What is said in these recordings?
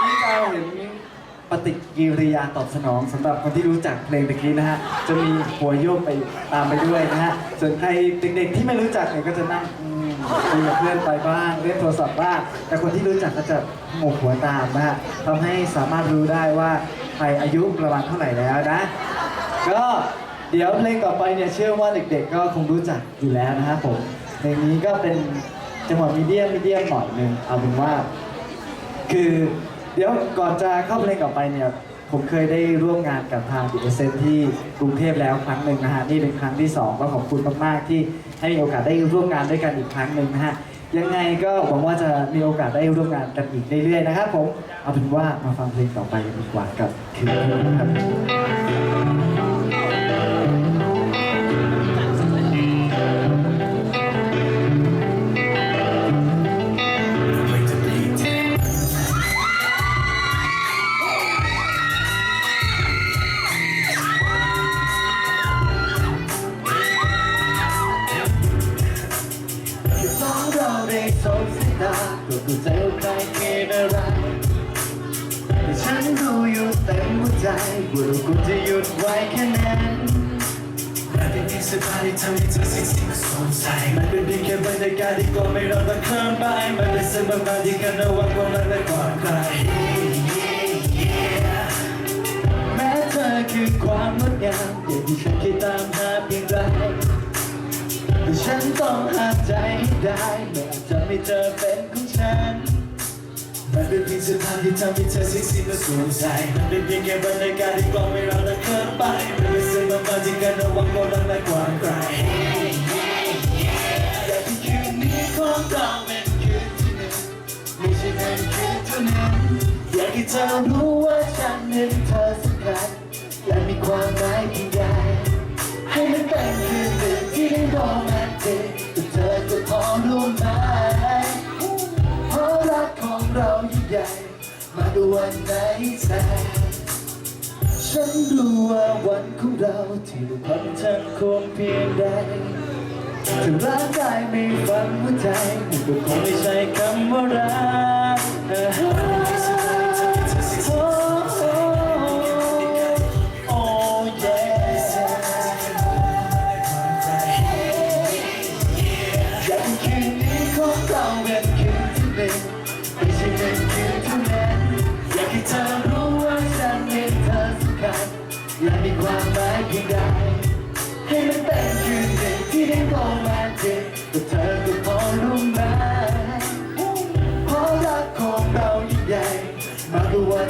ที่เราเห็นปฏิกิริยาตอบสนองสำหรับคนที่รู้จักเพลงตะกี้นะฮะ จะมีหัวโยกไปตามไปด้วยนะฮะ ส่วนใครเด็กๆที่ไม่รู้จักเนี่ยก็จะนั่งอืมคุยกับเพื่อนไปบ้างเล่นโทรศัพท์บ้างแต่คนที่รู้จักก็จะหมกหัวตามนะฮะทำให้สามารถรู้ได้ว่าใครอายุประมาณเท่าไหร่แล้วนะ ก็เดี๋ยวเพลงต่อไปเนี่ยเชื่อว่าเด็กๆ ก็คงรู้จักอยู่แล้วนะครับผมเพลงนี้ก็เป็นจังหวะมีเดียมมีเดียมหน่อยหนึงเอาเป็นว่า คือเดี๋ยวก่อนจะเข้าเพลงต่อไปเนี่ยผมเคยได้ร่วมงานกับทางดิเซนที่กรุงเทพแล้วครั้งหนึ่งนะฮะนี่เป็นครั้งที่สองก็ขอบคุณมากๆที่ให้มีโอกาสได้ร่วมงานด้วยกันอีกครั้งหนึ่งนะฮะยังไงก็หวังว่าจะมีโอกาสได้ร่วมงานกันอีกเรื่อยๆนะครับผมเอาเป็นว่ามาฟังเพลงต่อไปกันดีกว่ากับคืนนี้นะครับ อะไรแต่ฉันรู้อยู่เต็มหัวใจว่าเราควรจะหยุดไว้แค่นั้นมันเป็นเพียงสื้อผ้าที่ทำให้เธอสิ้นสิ่งสงสัยมันเป็นเพียงแค่บรรยากาศที่ก็ไม่ร้อนระเคลิ้มไปมันเป็นเส้นบางๆที่กันระหว่างความรักและความใครแม้เธอคือความงดงามอย่างที่ฉันคิดตามหาเพียงไรแต่ฉันต้องหาใจให้ได้ไม่อาจจะไม่เจอเป็นของฉัน มันเป็นเพียงสถานที่ทำให้เธอสิ้นสิ่งสงสัยมันเป็นเพียงแค่บรรยากาศที่ก็ไม่ร้อนระเคลิ้มไปมันเป็นเส้นบางๆที่กันระหว่างความรักและความใครอยากให้คืนนี้ของเราเป็นคืนที่หนึ่งไม่ใช่แค่คืนเท่านั้นอยากให้เธอรู้ว่าฉันเห็นเธอ มาดูวันไหนแต่ฉันรู้ว่าวันของเราที่ทุกคนฉันคงเพียงใดถึงร่างกายไม่ฟังหัวใจมันก็คงไม่ใช่คำว่ารัก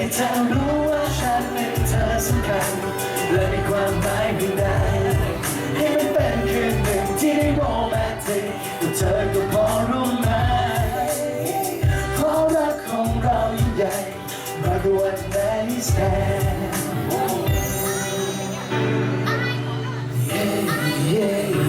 ให้เธอรู้ว่าฉันเป็นเธอสำคัญและมีความหมายเพียงใดให้มันเป็นคืนหนึ่งที่ได้โรแมนติกแต่เธอก็พอรู้ไหมเพราะรักของเรายิ่งใหญ่มากกว่าวันไหนแสน Yeah, yeah,